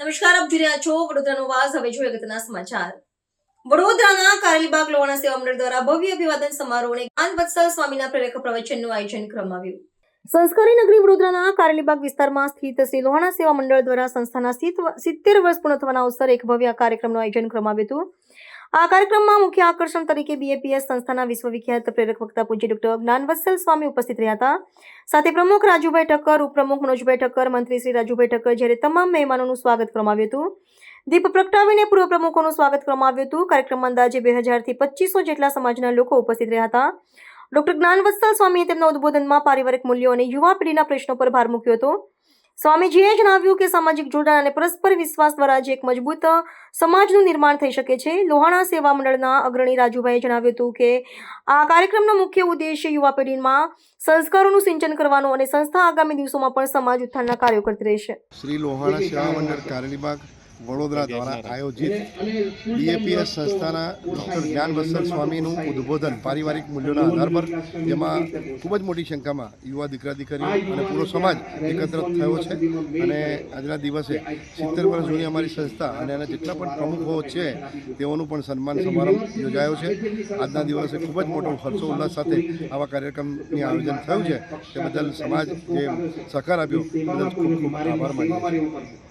નમસ્કાર, આપ જોઈ રહ્યા છો વડોદરાનો વાસ. હવે જોઈએ અગત્યના સમાચાર. વડોદરાના કારેલીબાગ લોહાણા સેવા મંડળ દ્વારા ભવ્ય અભિવાદન સમારોહને જ્ઞાન વત્સલ સ્વામીના પ્રેરક પ્રવચનનું આયોજન કરવામાં આવ્યું. સંસ્કારી નગરી વડોદરાના કારેલીબાગ વિસ્તારમાં સ્થિત શ્રી લોહાણા સેવા મંડળ દ્વારા સંસ્થાના સિત્તેર વર્ષ પૂર્ણ થવાના અવસરે એક ભવ્ય કાર્યક્રમનું આયોજન કરવામાં આવ્યું હતું. આ કાર્યક્રમમાં મુખ્ય આકર્ષણ તરીકે બીએપીએસ સંસ્થાના વિશ્વવિખ્યાત પ્રેરક વક્તા પૂજ્ય ડોક્ટર જ્ઞાનવત્સલ સ્વામી ઉપસ્થિત રહ્યા હતા. સાથે પ્રમુખ રાજુભાઈ ઠક્કર, ઉપપ્રમુખ મનોજભાઈ ઠક્કર, મંત્રી શ્રી રાજુભાઈ ઠક્કર જ્યારે તમામ મહેમાનોનું સ્વાગત કરવામાં આવ્યું હતું. દીપ પ્રગટાવીને પૂર્વ પ્રમુખોનું સ્વાગત કરવામાં આવ્યું હતું. કાર્યક્રમમાં અંદાજે બે હજારથી પચીસો જેટલા સમાજના લોકો ઉપસ્થિત રહ્યા હતા. ડોક્ટર જ્ઞાનવત્સલ સ્વામીએ તેમના ઉદ્બોધનમાં પારિવારિક મૂલ્યો અને યુવા પેઢીના પ્રશ્નો પર ભાર મૂક્યો હતો. સ્વામીજીએ જણાવ્યું કે સામાજિક જોડાણ અને પરસ્પર વિશ્વાસ દ્વારા જ એક મજબૂત સમાજનું નિર્માણ થઈ શકે છે. લોહાણા સેવા મંડળના અગ્રણી રાજુભાઈએ જણાવ્યું હતું કે, આ કાર્યક્રમનો મુખ્ય ઉદ્દેશ્ય યુવા પેઢીમાં સંસ્કારોનું સિંચન કરવાનો અને સંસ્થા આગામી દિવસોમાં પણ સમાજ ઉત્થાનના કાર્યો કરતી રહેશે. શ્રી લોહાણા સેવા મંડળ, કારેલીબાગ વડોદરા દ્વારા આયોજિત ડીએપીએસ સંસ્થાના ડૉક્ટર જ્ઞાન સ્વામીનું ઉદ્બોધન પારિવારિક મૂલ્યોના આધાર પર જેમાં ખૂબ જ મોટી સંખ્યામાં યુવા દીકરા દીકરીઓ અને પૂરો સમાજ એકત્ર થયો છે અને આજના દિવસે સિત્તેર વર્ષ જૂની અમારી સંસ્થા અને એના જેટલા પણ પ્રમુખો છે તેઓનું પણ સન્માન સમારંભ યોજાયો છે આજના દિવસે ખૂબ જ મોટો હર્ષો ઉલ્લાસ સાથે આવા કાર્યક્રમની આયોજન થયું છે તે બદલ સમાજ જે સહકાર આપ્યો બદલ ખૂબ ખૂબ આભાર છીએ